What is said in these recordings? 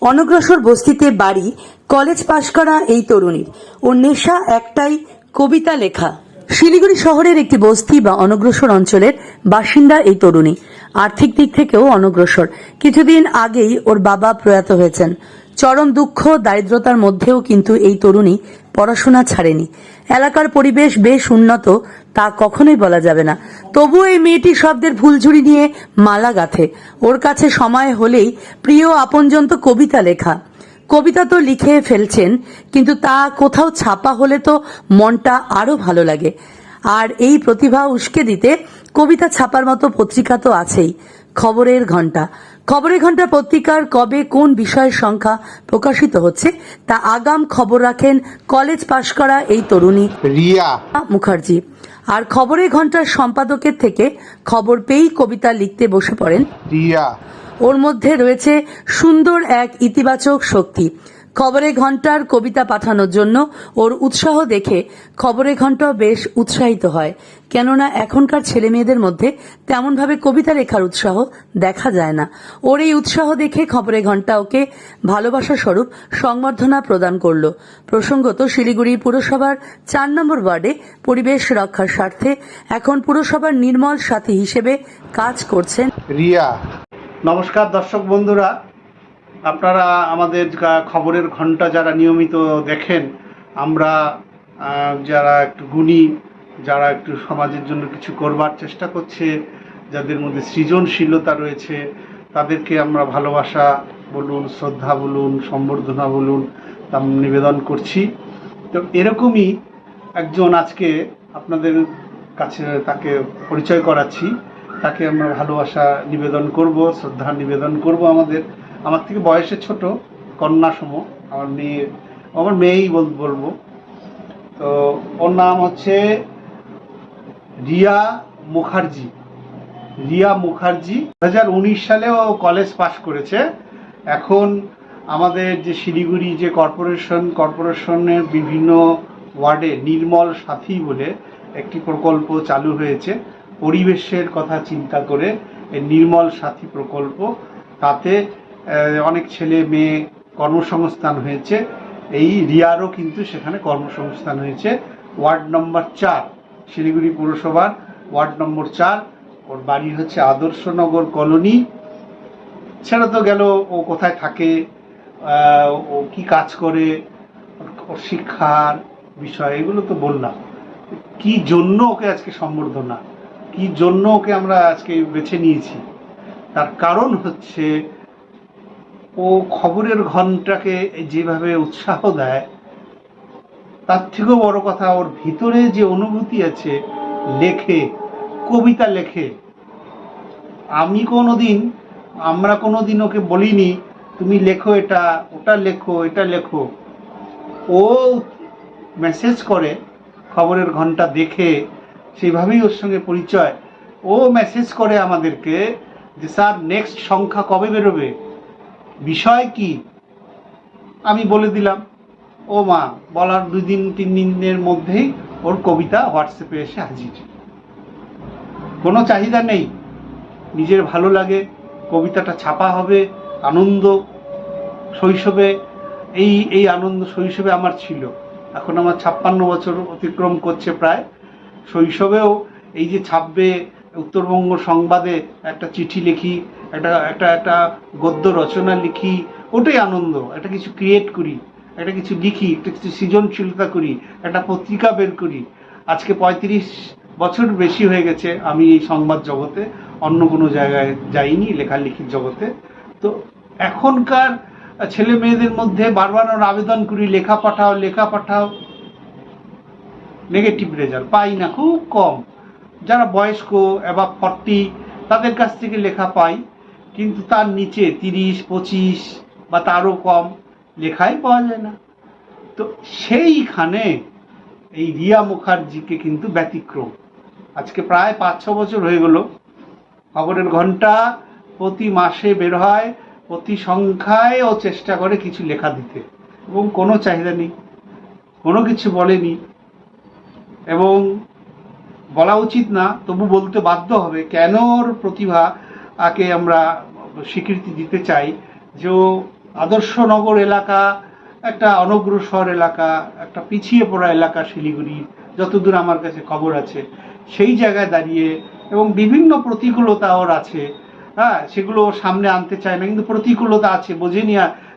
অনগ্রসর বস্তিতে বাড়ি, কলেজ পাশ করা এই তরুণীর। ওর নেশা একটাই কবিতা লেখা। শিলিগুড়ি শহরের একটি বস্তি বা অনগ্রসর অঞ্চলের বাসিন্দা এই তরুণী। আর্থিক দিক থেকেও অনগ্রসর। কিছুদিন আগেই ওর বাবা প্রয়াত হয়েছেন। চরম দুঃখ, দারিদ্রতার মধ্যেও কিন্তু এই তরুণী পড়াশোনা ছাড়েনি। এলাকার পরিবেশ বেশ উন্নত, তা কখনোই বলা যাবে না। তবুও এই মেয়েটি শব্দের ফুলঝুরি নিয়ে মালা গাঁথে। ওর কাছে সময় হলেই প্রিয় আপনজন তো কবিতা লেখা। কবিতা তো লিখে ফেলছেন, কিন্তু তা কোথাও ছাপা হলে তো মনটা আরও ভালো লাগে। আর এই প্রতিভা উস্কে দিতে কবিতা ছাপার মতো পত্রিকা তো আছেই। খবরের ঘণ্টা খবরের ঘণ্টা পত্রিকার কবে কোন বিষয়ের সংখ্যা প্রকাশিত হচ্ছে তা আগাম খবর রাখেন কলেজ পাশ করা এই তরুণী রিয়া। মুখার্জি। আর খবরের ঘণ্টার সম্পাদকের থেকে খবর পেয়েই কবিতা লিখতে বসে পড়েন। রিয়া। ওর মধ্যে রয়েছে সুন্দর এক ইতিবাচক শক্তি। খবরে ঘণ্টার কবিতা পাঠানোর জন্য ওর উৎসাহ দেখে খবরে ঘণ্টা বেশ উৎসাহিত হয়। কেননা এখনকার ছেলে মেয়েদের মধ্যে তেমনভাবে কবিতা লেখার উৎসাহ দেখা যায় না। ওর এই উৎসাহ দেখে খবরে ঘণ্টা ওকে ভালোবাসা স্বরূপ সংবর্ধনা প্রদান করল। প্রসঙ্গত শিলিগুড়ি পুরসভার চার নম্বর ওয়ার্ডে পরিবেশ রক্ষার স্বার্থে এখন পুরসভার নির্মল সাথী হিসেবে কাজ করছেন। রিয়া। নমস্কার দর্শক বন্ধুরা। আপনারা আমাদের খবরের ঘণ্টা যারা নিয়মিত দেখেন, আমরা যারা একটু গুণী, যারা একটু সমাজের জন্য কিছু করবার চেষ্টা করছে, যাদের মধ্যে সৃজনশীলতা রয়েছে, তাদেরকে আমরা ভালোবাসা বলুন, শ্রদ্ধা বলুন, সম্বর্ধনা বলুন তা নিবেদন করছি। তো এরকমই একজন আজকে আপনাদের কাছে তাকে পরিচয় করাচ্ছি। তাকে আমরা ভালোবাসা নিবেদন করব, শ্রদ্ধা নিবেদন করব আমাদের। আমার থেকে বয়সে ছোট কন্যা সম আমার মেয়ে, আমার মেয়েই বল- বলব। তো ওর নাম হচ্ছে রিয়া মুখার্জি। রিয়া মুখার্জি। দু হাজার উনিশ সালে ও কলেজ পাশ করেছে। এখন আমাদের যে শিলিগুড়ি যে কর্পোরেশন, কর্পোরেশনের বিভিন্ন ওয়ার্ডে নির্মল সাথী বলে একটি প্রকল্প চালু হয়েছে। পরিবেশের কথা চিন্তা করে এই নির্মল সাথী প্রকল্প, তাতে অনেক ছেলে মেয়ে কর্মসংস্থান হয়েছে। এই রিয়ারও কিন্তু সেখানে কর্মসংস্থান হয়েছে। ওয়ার্ড নম্বর চার, শিলিগুড়ি পুরসভার ওয়ার্ড নম্বর চার, ওর বাড়ি হচ্ছে আদর্শনগর কলোনি। সেটা তো গেল, ও কোথায় থাকে ও কি কাজ করে, ওর শিক্ষার বিষয়, এগুলো তো বললাম। কি জন্য ওকে আজকে সম্বর্ধনা? কি জন্য ওকে আমরা আজকে বেছে নিয়েছি? তার কারণ হচ্ছে ও খবরের ঘন্টাকে যেভাবে উৎসাহ দেয়, তার থেকেও বড় কথা ওর ভিতরে যে অনুভূতি আছে, লেখে, কবিতা লেখে, আমি কোনোদিন, আমরা কোনোদিন ওকে বলিনি, তুমি লেখো এটা, ওটা লেখো, এটা লেখো। ও মেসেজ করে, খবরের ঘণ্টা দেখে সেইভাবেই ওর সঙ্গে পরিচয়। ও মেসেজ করে আমাদেরকে যে, স্যার নেক্সট সংখ্যা কবে বেরোবে? বিষয় কি? আমি বলে দিলাম, ও মা, বলার দুই দিন, তিন দিনের মধ্যেই ওর কবিতা হোয়াটসঅ্যাপে এসে হাজির। কোনো চাহিদা নেই। নিজের ভালো লাগে, কবিতাটা ছাপা হবে, আনন্দ শৈশবে, এই এই আনন্দ শৈশবে আমার ছিল। এখন আমার ছাপ্পান্ন বছর অতিক্রম করছে প্রায়। শৈশবেও এই যে ছাপবে, উত্তরবঙ্গ সংবাদে একটা চিঠি লিখি একটা একটা একটা গদ্য রচনা লিখি, ওটাই আনন্দ। একটা কিছু ক্রিয়েট করি, একটা কিছু লিখি, একটা কিছু সৃজনশীলতা করি, একটা পত্রিকা বের করি। আজকে পঁয়ত্রিশ বছর বেশি হয়ে গেছে, আমি এই সংবাদ জগতে, অন্য কোনো জায়গায় যাইনি লেখালেখির জগতে। তো এখনকার ছেলে মেয়েদের মধ্যে বারবার আবেদন করি, লেখা পাঠাও লেখা পাঠাও। নেগেটিভ রেজাল্ট পাই না, খুব কম। যারা বয়স্ক এবার ফর্টি তাদের কাছ থেকে লেখা পাই। কিন্তু তার নিচে তিরিশ, পঁচিশ বা তারও কম লেখাই পাওয়া যায় না। তো সেইখানে এই রিয়া মুখার্জিকে কিন্তু ব্যতিক্রম। আজকে প্রায় পাঁচ ছ বছর হয়ে গেল। খবরের ঘণ্টা প্রতি মাসে বের হয়, প্রতি সংখ্যায় ও চেষ্টা করে কিছু লেখা দিতে। এবং কোনো চাহিদা নেই, কোনো কিছু বলেনি। এবং বলা উচিত না, তবু বলতে বাধ্য হবে কেন ওর প্রতিভা আকে আমরা স্বীকৃতি দিতে চাই যে আদর্শনগর এলাকা, একটা অনগ্রসর এলাকা, একটা পিছিয়ে পড়া এলাকা শিলিগুড়ি, যতদূর আমার কাছে খবর আছে, সেই জায়গায় দাঁড়িয়ে এবং বিভিন্ন প্রতিকূলতা ওর আছে হ্যাঁ সেগুলো সামনে আনতে চায় না, কিন্তু প্রতিকূলতা আছে, বোঝে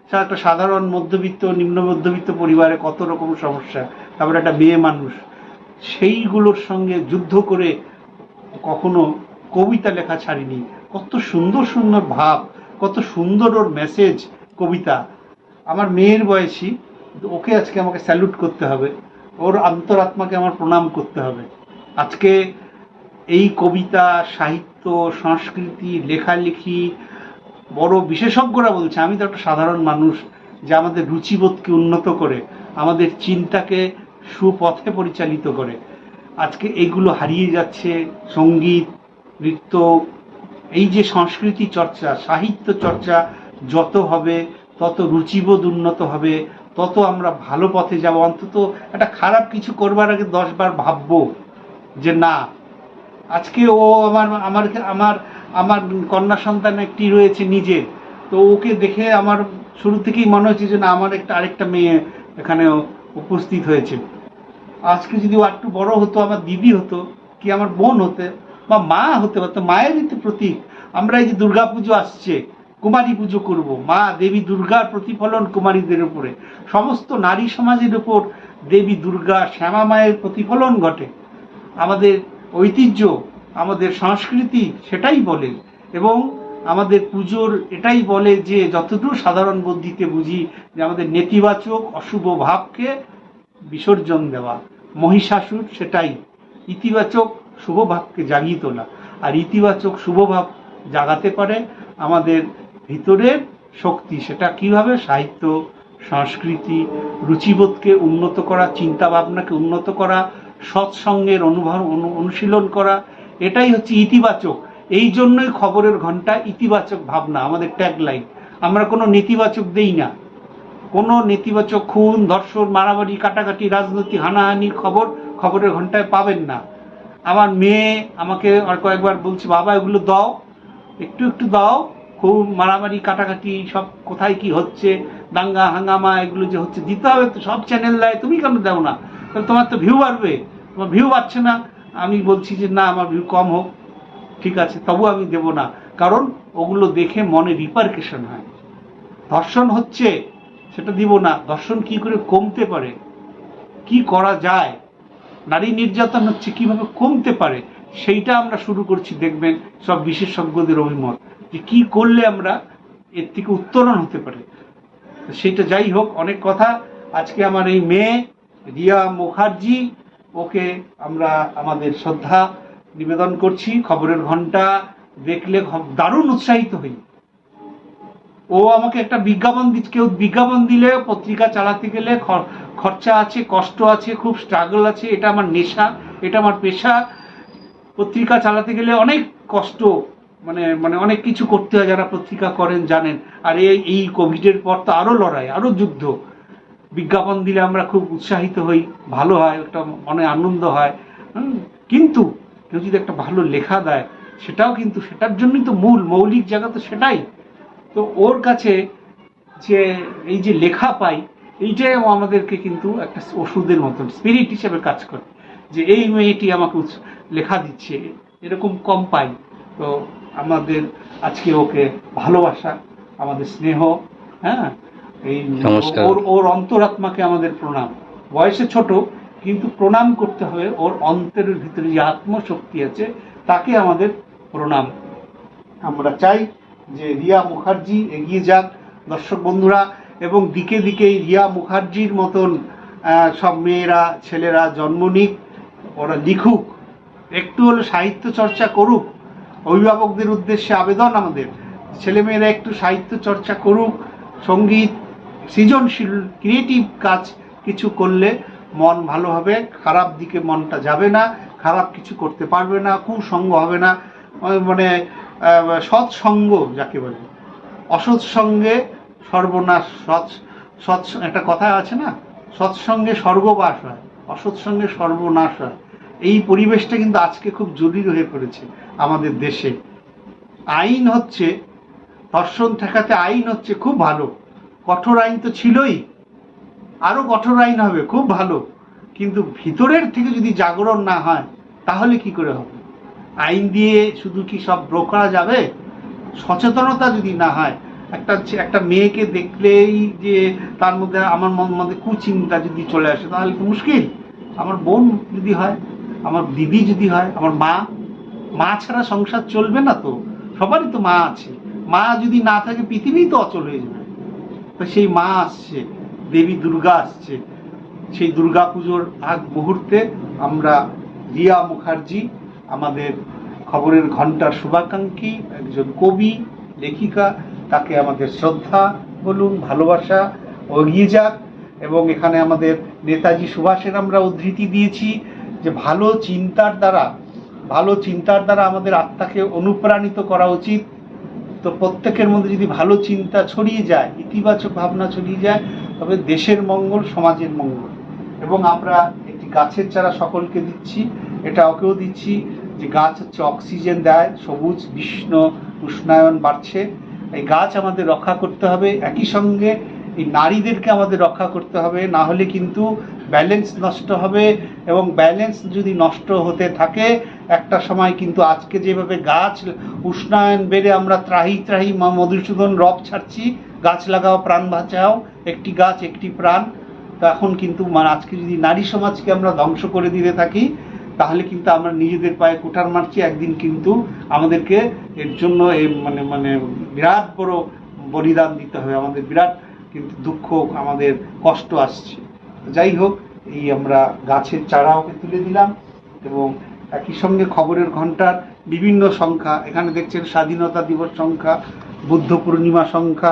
সে একটা সাধারণ মধ্যবিত্ত, নিম্ন মধ্যবিত্ত পরিবারে কত রকম সমস্যা, তারপরে একটা মেয়ে মানুষ, সেইগুলোর সঙ্গে যুদ্ধ করে কখনো কবিতা লেখা ছাড়িনি। কত সুন্দর সুন্দর ভাব, কত সুন্দর ওর মেসেজ কবিতা। আমার মেয়ের বয়সী, ওকে আজকে আমাকে স্যালুট করতে হবে। ওর অন্তরাত্মাকে আমার প্রণাম করতে হবে। আজকে এই কবিতা, সাহিত্য, সংস্কৃতি, লেখালেখি, বড় বিশেষজ্ঞরা বলছে, আমি তো একটা সাধারণ মানুষ যে আমাদের রুচিবোধকে উন্নত করে, আমাদের চিন্তাকে সুপথে পরিচালিত করে। আজকে এইগুলো হারিয়ে যাচ্ছে সংগীত, নৃত্য এই যে সংস্কৃতি চর্চা, সাহিত্য চর্চা যত হবে, তত রুচিবোধ উন্নত হবে, তত আমরা ভালো পথে যাব। অন্তত একটা খারাপ কিছু করবার আগে দশবার ভাববো যে না, আজকে ও আমার আমার আমার আমার কন্যা সন্তান একটি রয়েছে নিজে, তো ওকে দেখে আমার শুরু থেকেই মনে হচ্ছে যে না, আমার একটা, আরেকটা মেয়ে এখানে উপস্থিত হয়েছে। আজকে যদি ও একটু বড় হতো, আমার দিদি হতো, কি আমার বোন হতে বা মা হতে পারতো মায়েরই তো প্রতীক। আমরা এই যে দুর্গা পুজো আসছে, কুমারী পুজো করব। মা, দেবী দুর্গার প্রতিফলন কুমারীদের উপরে। সমস্ত নারী সমাজের উপর দেবী দুর্গা শ্যামা মায়ের প্রতিফলন ঘটে। আমাদের ঐতিহ্য, আমাদের সংস্কৃতি সেটাই বলে। এবং আমাদের পুজোর এটাই বলে যে, যতদূর সাধারণ বুদ্ধিতে বুঝি যে, আমাদের নেতিবাচক, অশুভ ভাবকে বিসর্জন দেওয়া। মহিষাসুর সেটাই। ইতিবাচক শুভ ভাবকে জাগিয়ে তোলা আর ইতিবাচক শুভ ভাব জাগাতে পারে আমাদের ভিতরের শক্তি। সেটা কীভাবে? সাহিত্য, সংস্কৃতি, রুচিবোধকে উন্নত করা চিন্তা ভাবনাকে উন্নত করা, সৎসঙ্গের অনুভব অনুশীলন করা, এটাই হচ্ছে ইতিবাচক। এই জন্যই খবরের ঘণ্টা ইতিবাচক ভাবনা, আমাদের ট্যাগলাইন আমরা কোনো নেতিবাচক দেই না। কোনো নেতিবাচক খুন, ধর্ষণ, মারামারি, কাটাকাটি, রাজনৈতিক হানাহানির খবর খবরের ঘন্টায় পাবেন না। আমার মেয়ে আমাকে আর কয়েকবার বলছে, বাবা, এগুলো দাও, একটু একটু দাও, খুব মারামারি, কাটাকাটি, সব কোথায় কি হচ্ছে, দাঙ্গা, হাঙ্গামা, এগুলো যে হচ্ছে, দিতে হবে তো সব চ্যানেল দেয়, তুমি কেন দাও না? তাহলে তোমার তো ভিউ বাড়বে, তোমার ভিউ বাড়ছে না। আমি বলছি যে, না, আমার ভিউ কম হোক, ঠিক আছে তবু আমি দেব না। কারণ ওগুলো দেখে মনে রিপারকেশন হয়। ধর্ষণ হচ্ছে, সেটা দিব না। ধর্ষণ কি করে কমতে পারে? কি করা যায়? নারী নির্যাতন হচ্ছে কীভাবে কমতে পারে, সেইটা আমরা শুরু করছি দেখবেন সব বিশেষজ্ঞদের অভিমত, যে কি করলে আমরা এর থেকে উত্তরণ হতে পারে। সেটা যাই হোক, অনেক কথা। আজকে আমার এই মেয়ে রিয়া মুখার্জি, ওকে আমরা আমাদের শ্রদ্ধা নিবেদন করছি। খবরের ঘণ্টা দেখলে দারুণ উৎসাহিত হই। ও আমাকে একটা বিজ্ঞাপন কেউ বিজ্ঞাপন দিলে, পত্রিকা চালাতে গেলে খরচা আছে, কষ্ট আছে, খুব স্ট্রাগল আছে, এটা আমার নেশা, এটা আমার পেশা। পত্রিকা চালাতে গেলে অনেক কষ্ট মানে মানে অনেক কিছু করতে হয় যারা পত্রিকা করেন, জানেন। আর এই এই কোভিডের পর তো আরও লড়াই আরও যুদ্ধ। বিজ্ঞাপন দিলে আমরা খুব উৎসাহিত হই, ভালো হয়, একটা মনে আনন্দ হয়। কিন্তু কেউ যদি একটা ভালো লেখা দেয়, সেটাও কিন্তু, সেটার জন্যই তো মূল, মৌলিক জায়গা তো সেটাই। তো ওর কাছে যে এই যে লেখা পাই এইটাই আমাদেরকে কিন্তু একটা ওষুধের মতন স্পিরিট হিসেবে কাজ করে যে এই মেয়েটি আমাকে লেখা দিচ্ছে এরকম কম পাই। তো আমাদের আজকে ওকে ভালোবাসা আমাদের স্নেহ হ্যাঁ? এই। ওর ওর অন্তরাত্মাকে আমাদের প্রণাম। বয়সে ছোট কিন্তু প্রণাম করতে হবে ওর অন্তরের ভিতরে যে আত্মশক্তি আছে তাকে আমাদের প্রণাম। আমরা চাই যে রিয়া মুখার্জি এগিয়ে যাক, দর্শক বন্ধুরা। এবং দিকে দিকে রিয়া মুখার্জির মতন সব মেয়েরা, ছেলেরা জন্ম নিক, ওরা লিখুক। একটু হলে সাহিত্য চর্চা করুক। অভিভাবকদের উদ্দেশ্যে আবেদন আমাদের। ছেলেমেয়েরা একটু সাহিত্য চর্চা করুক, সংগীত, সৃজনশীল, ক্রিয়েটিভ কাজ কিছু করলে মন ভালো হবে। খারাপ দিকে মনটা যাবে না, খারাপ কিছু করতে পারবে না কুসঙ্গ হবে না। মানে সৎসঙ্গ যাকে বলে। অসৎ সঙ্গে সর্বনাশ, সৎ সৎ, একটা কথা আছে না? সৎসঙ্গে স্বর্গবাস হয়, অসৎ সঙ্গে সর্বনাশ হয়। এই পরিবেশটা কিন্তু আজকে খুব জরুরি হয়ে পড়েছে আমাদের দেশে। আইন হচ্ছে, ধর্ষণ ঠেকাতে আইন হচ্ছে খুব ভালো। কঠোর আইন তো ছিলই। আরও কঠোর আইন হবে, খুব ভালো। কিন্তু ভিতরের থেকে যদি জাগরণ না হয়, তাহলে কি করে হবে? আইন দিয়ে শুধু কি সব ব্রো করা যাবে? সচেতনতা যদি না হয়, একটা একটা মেয়েকে দেখলেই যে তার মধ্যে আমার মধ্যে কুচিন্তা যদি চলে আসে, তাহলে তো মুশকিল? আমার বোন যদি হয়, আমার দিদি যদি হয়, আমার মা মা ছাড়া সংসার চলবে না তো? সবারই তো মা আছে। মা যদি না থাকে পৃথিবী তো অচল হয়ে যাবে। তো সেই মা আসছে, দেবী দুর্গা আসছে। সেই দুর্গা পুজোর আগ মুহূর্তে আমরা রিয়া মুখার্জি, আমাদের খবরের ঘণ্টার শুভাকাঙ্ক্ষী, একজন কবি, লেখিকা, তাকে আমাদের শ্রদ্ধা বলুন, ভালোবাসা, এগিয়ে যাক এবং এখানে আমাদের নেতাজি সুভাষের আমরা উদ্ধৃতি দিয়েছি যে ভালো চিন্তার দ্বারা, ভালো চিন্তার দ্বারা আমাদের আত্মাকে অনুপ্রাণিত করা উচিত। তো প্রত্যেকের মধ্যে যদি ভালো চিন্তা ছড়িয়ে যায়, ইতিবাচক ভাবনা ছড়িয়ে যায়, তবে দেশের মঙ্গল, সমাজের মঙ্গল। এবং আমরা একটি গাছের চারা সকলকে দিচ্ছি, এটা ওকেও দিচ্ছি। যে গাছ হচ্ছে অক্সিজেন দেয়, সবুজ, বিষ্ণ, উষ্ণায়ন বাড়ছে। এই গাছ আমাদের রক্ষা করতে হবে। একই সঙ্গে এই নারীদেরকে আমাদের রক্ষা করতে হবে। না হলে কিন্তু ব্যালেন্স নষ্ট হবে এবং ব্যালেন্স যদি নষ্ট হতে থাকে, একটা সময় কিন্তু আজকে যেভাবে গাছ উষ্ণায়ন বেড়ে আমরা ত্রাহি ত্রাহি মধুসূদন রব ছাড়ছি, গাছ লাগাও, প্রাণ বাঁচাও, একটি গাছ, একটি প্রাণ, তো এখন কিন্তু মানে আজকে যদি নারী সমাজকে আমরা ধ্বংস করে দিতে থাকি তাহলে কিন্তু আমরা নিজেদের পায়ে কুঠার মারছি, একদিন কিন্তু আমাদেরকে এর জন্য এই মানে মানে বিরাট বড় বলিদান দিতে হবে। আমাদের বিরাট কিন্তু দুঃখ, আমাদের কষ্ট আসছে। যাই হোক, এই আমরা গাছের চারা ওকে তুলে দিলাম এবং একই সঙ্গে খবরের ঘণ্টার বিভিন্ন সংখ্যা, এখানে দেখছেন স্বাধীনতা দিবস সংখ্যা, বুদ্ধ পূর্ণিমা সংখ্যা,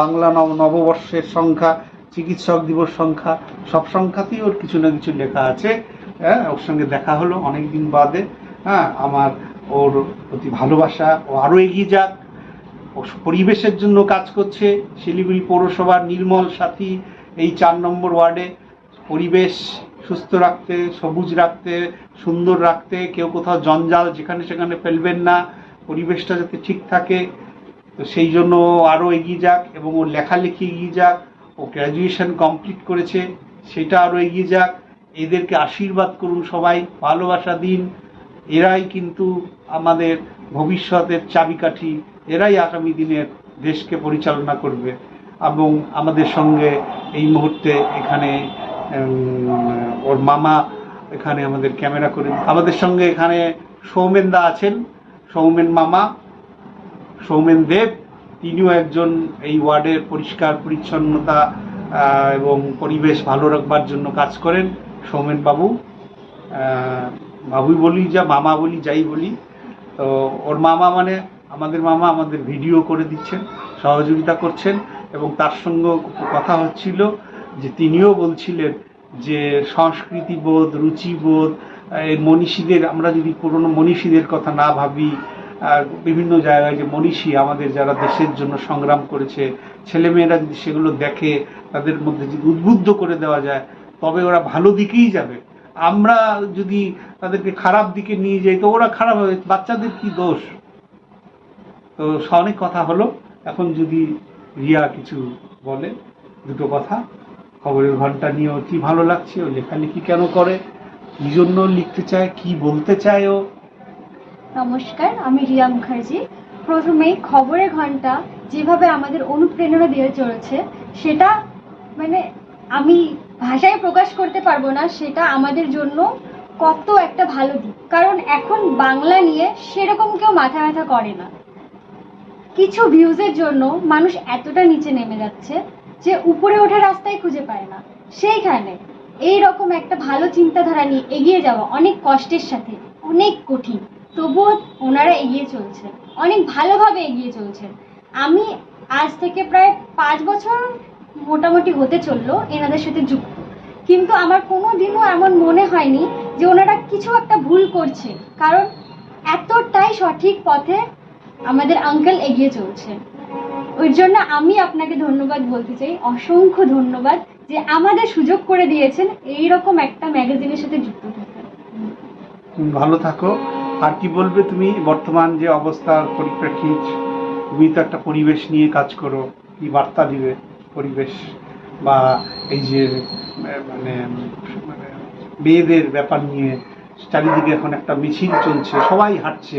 বাংলা নব, নববর্ষের সংখ্যা, চিকিৎসক দিবস সংখ্যা, সব সংখ্যাতেই ওর কিছু না কিছু লেখা আছে। হ্যাঁ ওর সঙ্গে দেখা হলো অনেক দিন বাদে। হ্যাঁ আমার ওর প্রতি ভালোবাসা, ও আরও এগিয়ে যাক। ও পরিবেশের জন্য কাজ করছে। শিলিগুড়ি পৌরসভার নির্মল সাথী এই চার নম্বর ওয়ার্ডে। পরিবেশ সুস্থ রাখতে, সবুজ রাখতে, সুন্দর রাখতে, কেউ কোথাও জঞ্জাল যেখানে সেখানে ফেলবেন না। পরিবেশটা যাতে ঠিক থাকে। তো সেই জন্য ও আরও এগিয়ে যাক এবং ওর লেখালেখি এগিয়ে যাক। ও গ্র্যাজুয়েশন কমপ্লিট করেছে। সেটা আরও এগিয়ে যাক। এদেরকে আশীর্বাদ করুন সবাই, ভালোবাসা দিন। এরাই কিন্তু আমাদের ভবিষ্যতের চাবিকাঠি, এরাই আগামী দিনের দেশকে পরিচালনা করবে এবং আমাদের সঙ্গে এই মুহূর্তে এখানে ওর মামা এখানে আমাদের ক্যামেরা করে আমাদের সঙ্গে এখানে সৌমেন দা আছেন, সৌমেন মামা, সৌমেন দেব, তিনিও একজন এই ওয়ার্ডের পরিষ্কার, পরিচ্ছন্নতা এবং পরিবেশ ভালো রাখবার জন্য কাজ করেন। সৌমেন বাবু বাবুই বলি যা, মামা বলি, যাই বলি, তো ওর মামা মানে আমাদের মামা আমাদের ভিডিও করে দিচ্ছেন, সহযোগিতা করছেন এবং তার সঙ্গে কথা হচ্ছিল যে তিনিও বলছিলেন যে সংস্কৃতিবোধ রুচিবোধ এই মনীষীদের, আমরা যদি পুরনো মনীষীদের কথা না ভাবি বিভিন্ন জায়গায় যে মনীষী আমাদের যারা দেশের জন্য সংগ্রাম করেছে, ছেলেমেয়েরা যদি সেগুলো দেখে, তাদের মধ্যে যদি উদ্বুদ্ধ করে দেওয়া যায় তবে ওরা ভালো দিকেই যাবে। আমরা যদি তাদেরকে খারাপ দিকে নিয়ে যাই, তো ওরা খারাপ হবে। বাচ্চাদের কি দোষ? তো অনেক কথা হলো। এখন যদি রিয়া কিছু বলে, দুটো কথা, খবরের ঘণ্টা নিয়ে ওর কি ভালো লাগছে, ও লেখালেখি কেন করে, কি জন্য লিখতে চায়, কি বলতে চায় ও? নমস্কার, আমি রিয়া মুখার্জি। প্রথমেই খবরের ঘণ্টা যেভাবে আমাদের অনুপ্রেরণা দিয়ে চলেছে, সেটা মানে আমি ভাষায় প্রকাশ করতে পারব না, সেটা আমাদের জন্য কত একটা ভালো দিক। কারণ এখন বাংলা নিয়ে সেরকম কেউ মাথা ব্যথা করে না। কিছু ভিউজের জন্য মানুষ এতটা নিচে নেমে যাচ্ছে যে উপরে ওঠার রাস্তায় খুঁজে পায় না। সেইখানে এই রকম একটা ভালো চিন্তাধারা নিয়ে এগিয়ে যাওয়া অনেক কষ্টের সাথে, অনেক কঠিন। তবুও ওনারা এগিয়ে চলছেন, অনেক ভালোভাবে এগিয়ে চলছেন। আমি আজ থেকে প্রায় পাঁচ বছর মোটামুটি হতে চলল এনাদের সাথে যুক্ত। কিন্তু আমার কোনো দিনও এমন মনে হয়নি যে ওনারা কিছু একটা ভুল করছে, কারণ এতটাই সঠিক পথে আমাদের আঙ্কেল এগিয়ে চলছে। ওই জন্য আমি আপনাকে ধন্যবাদ বলতে চাই, অসংখ্য ধন্যবাদ যে আমাদের সুযোগ করে দিয়েছেন এই রকম একটা ম্যাগাজিনের সাথে যুক্ত থাকার তুমি ভালো থাকো। আর কি বলবে তুমি? বর্তমান যে অবস্থার পরিপ্রেক্ষিত, তুমি তো একটা পরিবেশ নিয়ে কাজ করো, কি বার্তা দিবে? পরিবেশ বা এই যে মানে মানে মেয়েদের ব্যাপার নিয়ে চারিদিকে এখন একটা মিছিল চলছে, সবাই হাঁটছে,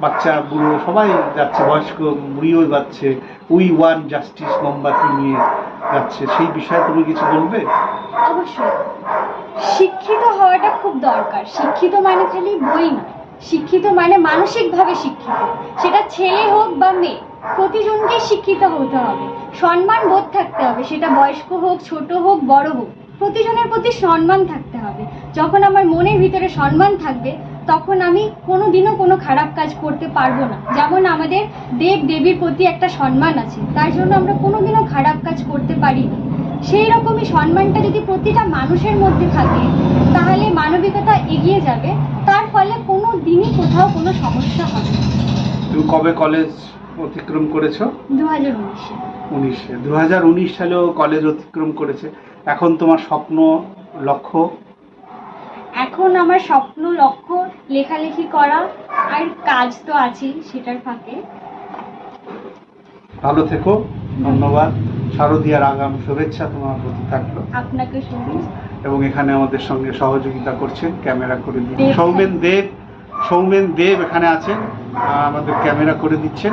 বাচ্চা, বুড়ো সবাই যাচ্ছে, বয়স্ক বুড়িও যাচ্ছে, উই ওয়ান জাস্টিস মোমবাতি নিয়ে যাচ্ছে, সেই বিষয়ে তুমি কিছু বলবে? অবশ্যই। শিক্ষিত হওয়াটা খুব দরকার। শিক্ষিত মানে খালি বই না শিক্ষিত মানে মানসিকভাবে শিক্ষিত। সেটা ছেলে হোক বা মেয়ে প্রতিজনকে শিক্ষিত হতে হবে। সম্মান বোধ থাকতে হবে। সেটা বয়স্ক হোক, ছোট হোক, বড় হোক, প্রতিজনের প্রতি সম্মান থাকতে হবে। যখন আমার মনের ভিতরে সম্মান থাকবে, তখন আমি কোনো দিনও কোনো খারাপ কাজ করতে পারব না। যেমন আমাদের দেব দেবীর প্রতি একটা সম্মান আছে, তার জন্য আমরা কোনোদিনও খারাপ কাজ করতে পারি না। সেই রকমই সম্মানটা যদি প্রতিটা মানুষের মধ্যে থাকে, তাহলে মানবিকতা এগিয়ে যাবে। তার ফলে কোনো দিনই কোথাও কোনো সমস্যা হবে কবে কলেজ অতিক্রম করেছ? দু হাজার উনিশে। উনিশে। দু হাজার উনিশ সালেও কলেজ অতিক্রম করেছে। এখন তোমার স্বপ্ন লক্ষ্য? এখন আমার স্বপ্ন লক্ষ্য লেখালেখি করা আর কাজ তো আছেই সেটার ফাঁকে। ভালো থেকো ধন্যবাদ। শারদীয়ার আগাম শুভেচ্ছা তোমার প্রতি থাকল। আপনাকে শুভেচ্ছা। এবং এখানে আমাদের সঙ্গে সহযোগিতা করছেন ক্যামেরা করে। সৌমেন দেব সৌমেন দেব এখানে আছেন আমাদের ক্যামেরা করে দিচ্ছেন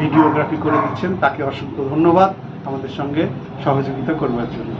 ভিডিওগ্রাফি করে দিচ্ছেন, তাকে অসংখ্য ধন্যবাদ আমাদের সঙ্গে সহযোগিতা করবার জন্য।